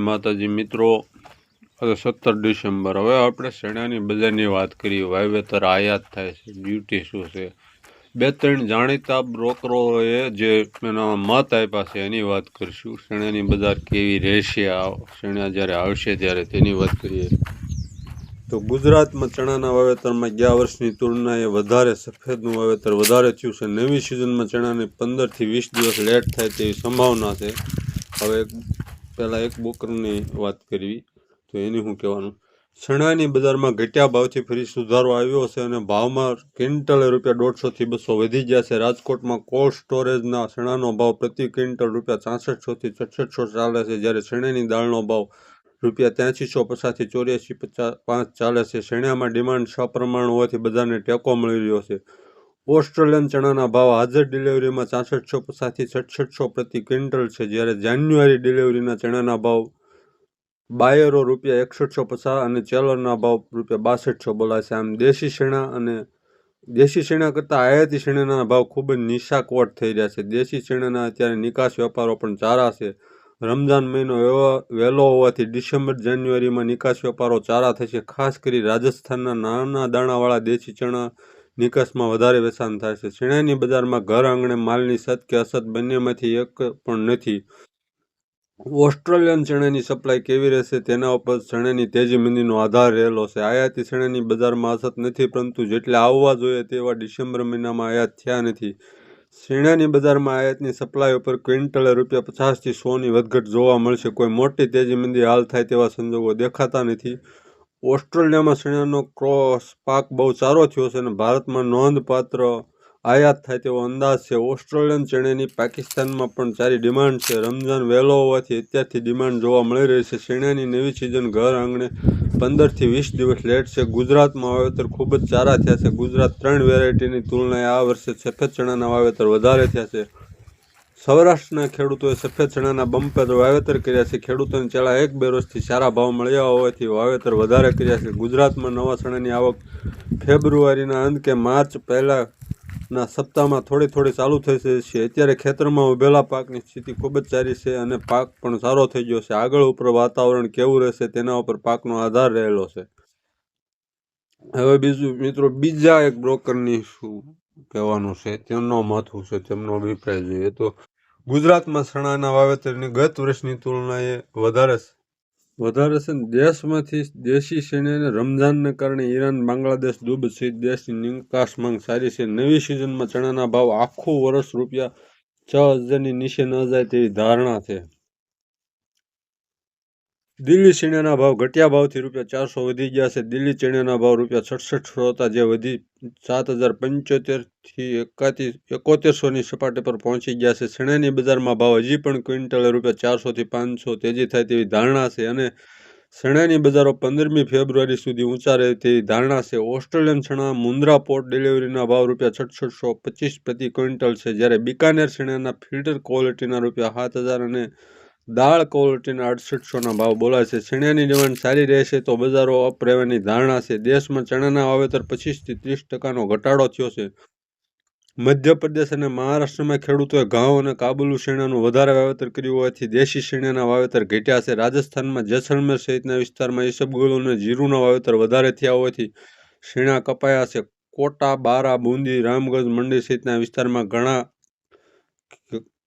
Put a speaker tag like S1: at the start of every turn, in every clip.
S1: માતાજી, મિત્રો સત્તર ડિસેમ્બર. હવે આપણે શેણાની બજારની વાત કરીએ. વાવેતર આયાત થાય છે. ડ્યુટી શું છે? બે ત્રણ જાણીતા બ્રોકરોએ જે એના મત આપ્યા છે, એની વાત કરીશું. શેણાની બજાર કેવી રહેશે? આ શેણા જ્યારે આવશે ત્યારે તેની વાત કરીએ. તો ગુજરાતમાં ચણાના વાવેતરમાં ગયા વર્ષની તુલનાએ વધારે સફેદનું વાવેતર વધારે થયું છે. નવી સિઝનમાં ચણાની પંદરથી વીસ દિવસ લેટ થાય તેવી સંભાવના છે. હવે પહેલાં એક બોકરની વાત કરવી તો એની શું કહેવાનું ચણાની બજારમાં ઘટ્યા ભાવથી ફરી સુધારો આવ્યો છે અને ભાવમાં ક્વિન્ટલે રૂપિયા દોઢસોથી બસો વધી ગયા છે. રાજકોટમાં કોલ્ડ સ્ટોરેજના ચણાનો ભાવ પ્રતિ ક્વિન્ટલ રૂપિયા ચાસઠસોથી છસઠસો ચાલે છે, જ્યારે શણાની દાળનો ભાવ રૂપિયા ત્યાંસીસો પચાસથી ચોર્યાસી પચાસ પાંચ ચાલે છે. શેણામાં ડિમાન્ડ સપ્રમાણ હોવાથી બજારને ટેકો મળી રહ્યો છે. ઓસ્ટ્રેલિયન ચણાના ભાવ હાજર ડિલિવરીમાં ચાસઠસો પચાસથી સડસઠસો પ્રતિ ક્વિન્ટલ છે. જ્યારે જાન્યુઆરી ડિલિવરીના ચણાના ભાવ બાયરો રૂપિયા એકસઠસો પચાસ અને ચેલરના ભાવ રૂપિયા બાસઠસો બોલાશે આમ દેશી શેણા અને દેશી શેણા કરતાં આયાતી શેણાના ભાવ ખૂબ જ નીચા કોટ થઈ રહ્યા છે. દેશી શેણાના અત્યારે નિકાસ વેપારો પણ સારા છે. રમજાન મહિનો એવો વહેલો હોવાથી ડિસેમ્બર, જાન્યુઆરીમાં નિકાસ વેપારો ચારા થશે. ખાસ કરી રાજસ્થાનના નાના દાણાવાળા દેશી ચણા નિકાસમાં વધારે વેચાણ થાય છે. શેણાની બજારમાં ઘર આંગણે માલની સત કે અસત બંનેમાંથી એક પણ નથી. ઓસ્ટ્રેલિયન ચણાની સપ્લાય કેવી રહેશે તેના ઉપર ચણાની તેજી મંદીનો આધાર રહેલો છે. આયાતી ચણાની બજારમાં અસત નથી, પરંતુ જેટલા આવવા જોઈએ તેવા ડિસેમ્બર મહિનામાં આયાત થયા નથી. શેણાની બજારમાં આયાતની સપ્લાય ઉપર ક્વિન્ટલે રૂપિયા પચાસથી સોની વધઘટ જોવા મળશે. કોઈ મોટી તેજી મંદી હાલ થાય તેવા સંજોગો દેખાતા નથી. ઓસ્ટ્રેલિયામાં શેણાનો ક્રોસ પાક બહુ સારો થયો છે અને ભારતમાં નોંધપાત્ર આયાત થાય તેવો અંદાજ છે. ઓસ્ટ્રેલિયન ચણાની પાકિસ્તાનમાં પણ સારી ડિમાન્ડ છે. રમઝાન વહેલો હોવાથી અત્યારથી ડિમાન્ડ જોવા મળી રહી છે. શેણાની નવી સિઝન ઘર આંગણે પંદરથી વીસ દિવસ લેટ છે. ગુજરાતમાં વાવેતર ખૂબ જ સારા થયા છે. ગુજરાત ત્રણ વેરાયટીની તુલનાએ આ વર્ષે સફેદ ચણાના વાવેતર વધારે થયા છે. સૌરાષ્ટ્રના ખેડૂતોએ સફેદ ચણાના બમ્પર વાવેતર કર્યા છે. ખેડૂતોને છેલ્લા એક બે વર્ષથી સારા ભાવ મળ્યા હોવાથી વાવેતર વધારે કર્યા છે. ગુજરાતમાં નવા ચણાની આવક ફેબ્રુઆરીના અંત કે માર્ચ પહેલાંના સપ્તાહમાં થોડી થોડી ચાલુ થઈ છે. અત્યારે ખેતરમાં ઉભેલા પાકની સ્થિતિ ખૂબ જ સારી છે અને પાક પણ સારો થઈ ગયો છે. આગળ ઉપર વાતાવરણ કેવું રહેશે તેના ઉપર પાકનો આધાર રહેલો છે. હવે બીજું મિત્રો, બીજા એક બ્રોકરની શું કહેવાનું છે? તેમનો મત શું છે? તેમનો અભિપ્રાય જોઈએ તો ગુજરાતમાં ચણાના વાવેતરની ગત વર્ષની તુલનાએ વધારે વધારે છે દેશમાંથી દેશી સૈન્યને રમઝાનને કારણે ઈરાન, બાંગ્લાદેશ દુબ સહિત દેશની નિકાસ માંગ સારી છે. નવી સિઝનમાં ચણાના ભાવ આખું વર્ષ રૂપિયા છ હજારની નીચે ન જાય તેવી ધારણા છે. દિલ્હી ચણાના ભાવ ઘટ્યા ભાવથી રૂપિયા ચારસો વધી ગયા છે. દિલ્હી ચણાના ભાવ રૂપિયા સડસઠસો હતા, જે વધી સાત હજાર પંચોતેરથી એકાતી એકોતેરસોની સપાટી પર પહોંચી ગયા છે. શેણાની બજારમાં ભાવ હજી પણ ક્વિન્ટલે રૂપિયા ચારસોથી પાંચસો તેજી થાય તેવી ધારણા છે અને ચણાની બજારો પંદરમી ફેબ્રુઆરી સુધી ઊંચા રહે તેવી ધારણા છે. ઓસ્ટ્રેલિયન ચણા મુન્દ્રા પોર્ટ ડિલિવરીના ભાવ રૂપિયા છઠસો પચીસ પ્રતિ ક્વિન્ટલ છે, જ્યારે બિકાનેર ચણાના ફિલ્ટર ક્વોલિટીના રૂપિયા સાત હજાર અને દાળ ક્વોલિટીના અડસઠસોના ભાવ બોલાય છે. ચણાની ડિમાન્ડ સારી રહેશે તો બજારો અપ રહેવાની ધારણા છે. દેશમાં ચણાના વાવેતર પચીસથી ત્રીસ ટકાનો ઘટાડો થયો છે. મધ્યપ્રદેશ અને મહારાષ્ટ્રમાં ખેડૂતોએ ઘઉં અને કાબુલુ શેણાનું વધારે વાવેતર કર્યું હોવાથી દેશી શેણાના વાવેતર ઘટ્યા છે. રાજસ્થાનમાં જેસલમેર સહિતના વિસ્તારમાં ઈસબગુલ અને જીરુના વાવેતર વધારે થયા હોવાથી શેણા કપાયા છે. કોટા, બારા, બુંદી, રામગંજ, મંડી સહિતના વિસ્તારમાં ઘણા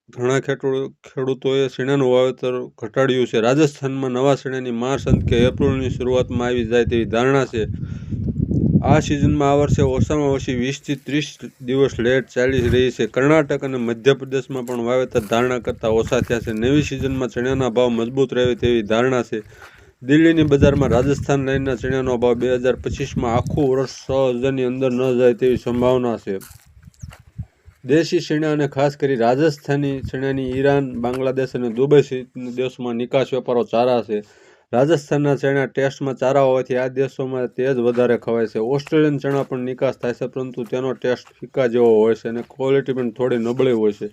S1: ઘણા ખેડૂતોએ શેણાનું વાવેતર ઘટાડ્યું છે. રાજસ્થાનમાં નવા શેણાની માર્ચ અંત કે એપ્રિલની શરૂઆતમાં આવી જાય તેવી ધારણા છે. આ સિઝનમાં આ વર્ષે ઓછામાં ઓછી વીસથી ત્રીસ દિવસ લેટ ચાલી રહી છે. કર્ણાટક અને મધ્યપ્રદેશમાં પણ વાવેતર ધારણા કરતાં ઓછા થયા છે. નવી સિઝનમાં ચણાના ભાવ મજબૂત રહે તેવી ધારણા છે. દિલ્હીની બજારમાં રાજસ્થાન લાઇનના ચણાનો ભાવ બે હજાર પચીસમાં આખું વર્ષ છ હજારની અંદર ન જાય તેવી સંભાવના છે. દેશી ચણા અને ખાસ કરી રાજસ્થાની ચણાની ઈરાન, બાંગ્લાદેશ અને દુબઈ સહિતના દેશોમાં નિકાસ વેપારો ચારા છે. રાજસ્થાનના ચણા ટેસ્ટમાં ચારા હોવાથી આ દેશોમાં તેજ વધારે ખવાય છે. ઓસ્ટ્રેલિયન ચણા પણ નિકાસ થાય છે, પરંતુ તેનો ટેસ્ટ ફીકા જેવો હોય છે અને ક્વોલિટી પણ થોડી નબળી હોય છે.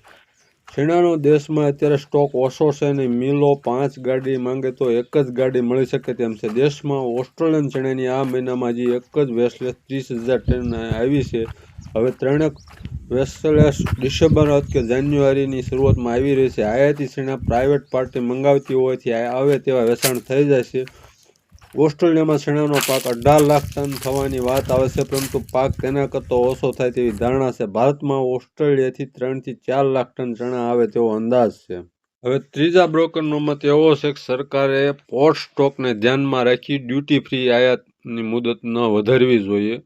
S1: ચણાનો દેશમાં અત્યારે સ્ટોક ઓછો છે અને મિલો પાંચ ગાડી માંગે તો એક જ ગાડી મળી શકે તેમ છે. દેશમાં ઓસ્ટ્રેલિયન ચણાની આ મહિનામાં હજી એક જ વેસલેસ ત્રીસ હજાર ટન આવી છે. હવે ત્રણેક વેસ્ટલેસ ડિસેમ્બર કે જાન્યુઆરીની શરૂઆતમાં આવી રહી છે. આયાતી સેના પ્રાઇવેટ પાર્ટી મંગાવતી હોવાથી આવે તેવા વેચાણ થઈ છે ઓસ્ટ્રેલિયામાં શેણાનો પાક અઢાર લાખ ટન થવાની વાત આવે છે, પરંતુ પાક તેના કરતાં ઓછો થાય તેવી ધારણા છે. ભારતમાં ઓસ્ટ્રેલિયાથી ત્રણથી ચાર લાખ ટન ચણા આવે તેવો અંદાજ છે. હવે ત્રીજા બ્રોકરનો મત એવો છે કે સરકારે પોર્ટ સ્ટોકને ધ્યાનમાં રાખી ડ્યુટી ફ્રી આયાતની મુદત ન વધારવી જોઈએ.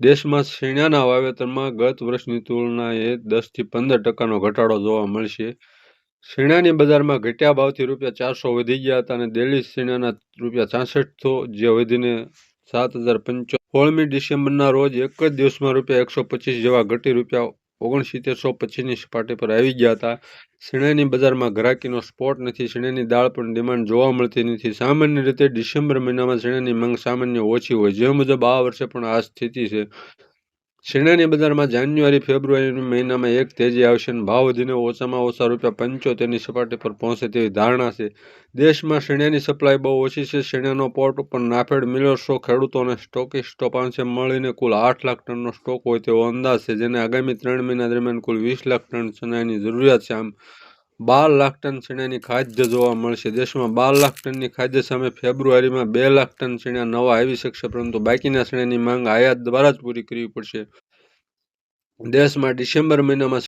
S1: દેશમાં શેણાના વાવેતરમાં ગત વર્ષની તુલનાએ દસથી પંદર ટકાનો ઘટાડો જોવા મળશે. શેણાની બજારમાં ઘટ્યા ભાવથી રૂપિયા ચારસો વધી ગયા હતા અને દિલ્હી શેણાના રૂપિયા છાસઠસો, જે વધીને સાત હજાર પંચો, સોળમી ડિસેમ્બરના રોજ એક જ દિવસમાં રૂપિયા એકસો પચીસ જેવા ઘટી રૂપિયા ઓગણસિત્તેરસો પચીસની સપાટી પર આવી ગયા હતા. શેણાની બજારમાં ગ્રાહકીનો સ્પોટ નથી શેણાની દાળ પણ ડિમાન્ડ જોવા મળતી નથી. સામાન્ય રીતે ડિસેમ્બર મહિનામાં શેણાની માંગ સામાન્ય ઓછી હોય. જે મુજબ આ વર્ષે પણ આ સ્થિતિ છે. શેણાની બજારમાં જાન્યુઆરી, ફેબ્રુઆરી મહિનામાં એક તેજી આવશે અને ભાવ વધીને ઓછામાં ઓછા રૂપિયા પંચોતેરની સપાટી પર પહોંચે તેવી ધારણા છે. દેશમાં શેણાની સપ્લાય બહુ ઓછી છે. શેણાનો પોર્ટ ઉપર નાફેડ મિલર્સો ખેડૂતો અને સ્ટોકિસ્ટો પાસે મળીને કુલ આઠ લાખ ટનનો સ્ટોક હોય તેવો અંદાજ છે, જેને આગામી ત્રણ મહિના દરમિયાન કુલ વીસ લાખ ટન ચણાની જરૂરિયાત છે. આમ બાર લાખ ટન ચણાની ખાદ્ય જોવા મળશે. દેશમાં બાર લાખ ટનની ખાદ્ય સામે ફેબ્રુઆરીમાં બે લાખ ટન ચણા નવા આવી શકશે, પરંતુ બાકીના ચણાની માંગ આયાત દ્વારા જ પૂરી કરવી પડશે. દેશમાં ડિસેમ્બર મહિનામાં